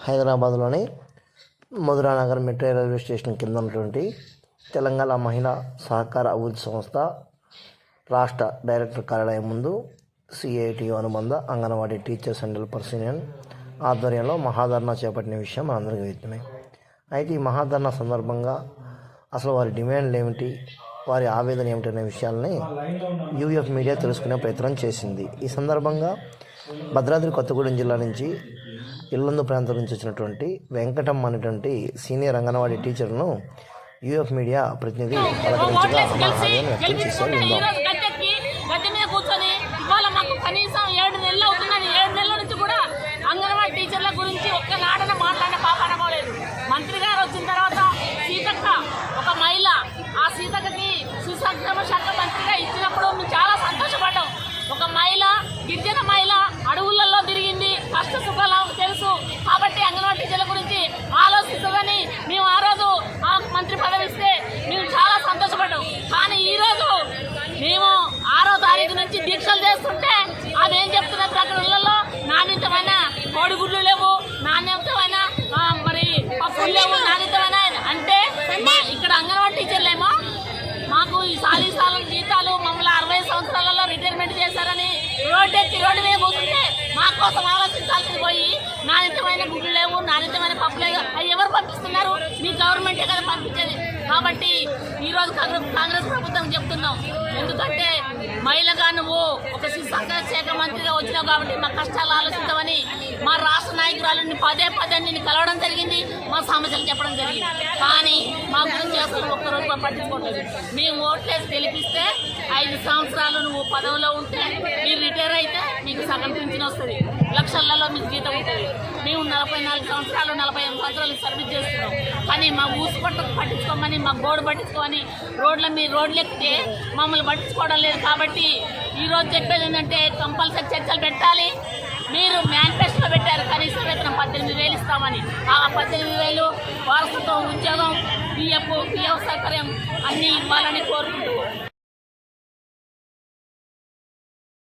హైదరాబాద్లోని Madhuranagar metro railway station కింద ఉన్నటువంటి తెలంగాణ మహిళా సహకార అభివృద్ధి సంస్థ రాష్ట్ర డైరెక్టర్ కార్యాలయం ముందు సిఐటి అనుబంధ anganwadi teachers and helpers union ఆధ్వర్యంలో మహాధర్నా చేపట్టిన విషయం మనందరికీ విదితమే అయితే ఈ మహాధర్నా సందర్భంగా అసలు వారి డిమాండ్లు ఏమిటి? వారి ఆవేదన ఏమిటనే విషయాల్ని యూఎఫ్ మీడియా తెలుసుకునే ప్రయత్నం చేసింది. ఈ సందర్భంగా భద్రాద్రి కొత్తగూడెం జిల్లా నుంచి ఇల్లందు ప్రాంతం నుంచి వచ్చినటువంటి వెంకటమ్మ అనేటువంటి సీనియర్ అంగన్వాడీ టీచర్ను యూఎఫ్ మీడియా ప్రతినిధి పలకరించగా వ్యక్తం చేశారు. నుంచి దీక్షలు చేస్తుంటే అదేం చెప్తున్నారు అక్కడ ఇళ్ళలో? నాణ్యతమైన కోడిగుడ్లు లేవు. నాణ్యతమైన మరి పప్పులు లేవు. నాణ్యతమైన అంటే ఇక్కడ అంగన్వాడీ టీచర్లేమో మాకు ఈ సాలీ సాలం జీతాలు మమ్మల్ని అరవై సంవత్సరాలలో రిటైర్మెంట్ చేశారని రోడ్డు ఎక్కి రోడ్డు మీద కూర్చుంటే మా కోసం ఆలోచించాల్సింది పోయి నాణ్యతమైన గుడ్లు నాణ్యతమైన పప్పు అది అవి ఎవరు పంపిస్తున్నారు? మీ గవర్నమెంటే కదా పంపించేది. కాబట్టి ఈ రోజు కాంగ్రెస్ ప్రభుత్వం చెప్తున్నాం. ఎందుకంటే మహిళగా నువ్వు ఒక శిశు శాఖ మంత్రిగా వచ్చినావు కాబట్టి మా కష్టాలు ఆలోచిద్దామని మా రాష్ట్ర నాయకురాలని పదే పదే నిన్ను కలవడం జరిగింది మా సమస్యలు చెప్పడం జరిగింది. కానీ మా గురించి అసలు ఒక్కరోజు కూడా పట్టించుకోవట్లేదు మేము ఓట్లేసి గెలిపిస్తే ఐదు సంవత్సరాలు నువ్వు పదవిలో ఉంటే మీరు రిటైర్ అయితే మీకు సగం పింఛన్ వస్తుంది. లక్ష మీకు జీతం ఉంటుంది మేము నలభై నాలుగు సంవత్సరాలు నలభై ఐదు సంవత్సరాలు సర్వీస్ చేస్తున్నాం. కానీ మా ఊసు పట్టు పట్టించుకోమని మా గోడు పట్టించుకోమని రోడ్ల మీ రోడ్లు ఎక్కితే మమ్మల్ని పట్టించుకోవడం లేదు. కాబట్టి ఈరోజు చెప్పేది ఏంటంటే కంపల్సరీ చర్చలు పెట్టాలి. మీరు మేనిఫెస్టో పెట్టారు. కనీసం వేతనం పద్దెనిమిది వేలు ఇస్తామని. ఆ పద్దెనిమిది వేలు వారసత్వం ఉద్యోగం పిఎఫ్ పిఎఫ్ సౌకర్యం అన్నీ ఇవ్వాలని కోరుకుంటూ